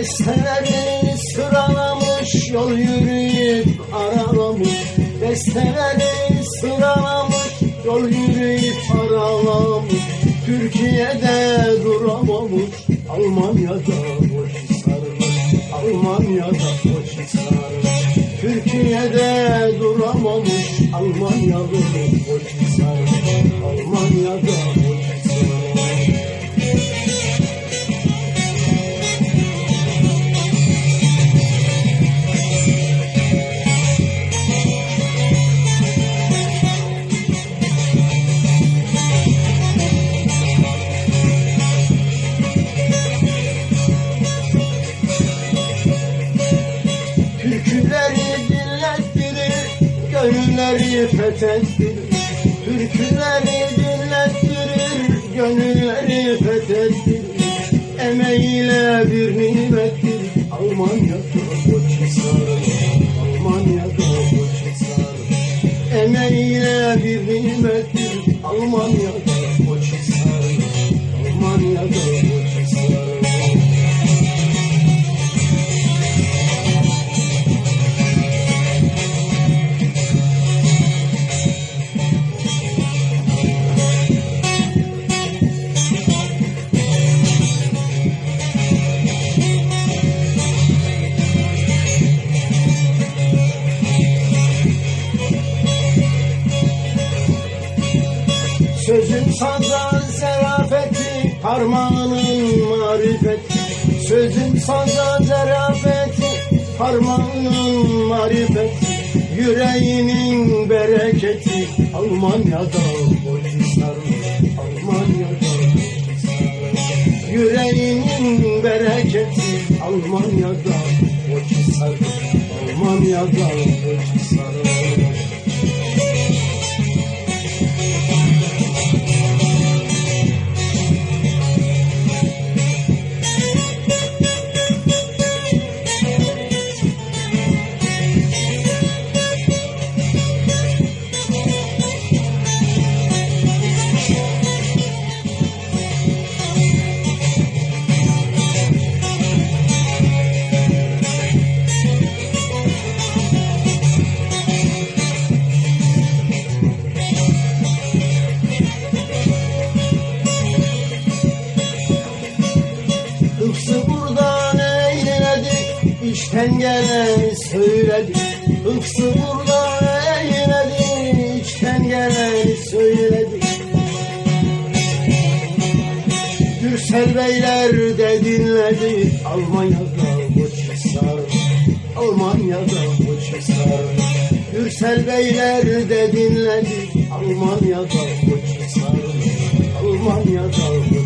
Besteleri sıralamış yol yürüyüp aralamış. Besteleri sıralamış yol yürüyüp aralamış. Türkiye'de duramamış Almanya'da boş sarmış. Almanya'da boş sarmış. Türkiye'de duramamış Almanya'da boş sarmış gönülleri fethettirir. Türküleri dinlettirir, gönülleri fethettirir. Emeğiyle bir nimettir, Almanya'da Koçhisar, Almanya'da Koçhisar. Emeğiyle bir nimettir, Almanya'da Sözün sazan zerafeti, parmağının marifeti. Sözün sazan zerafeti, parmağının marifeti. Yüreğinin bereketi, Almanya'da Koçhisar, Almanya'da. Yüreğinin bereketi, Almanya'da Koçhisar, Almanya'da içten gelen söyledi. Hıfzı buradan eyledi, içten gelen söyledi. Gürsel beyler de dinledi, Almanya'da Koçhisar, Almanya'da Koçhisar. Gürsel beyler de dinledi, Almanya'da Koçhisar, Almanya'da Koçhisar,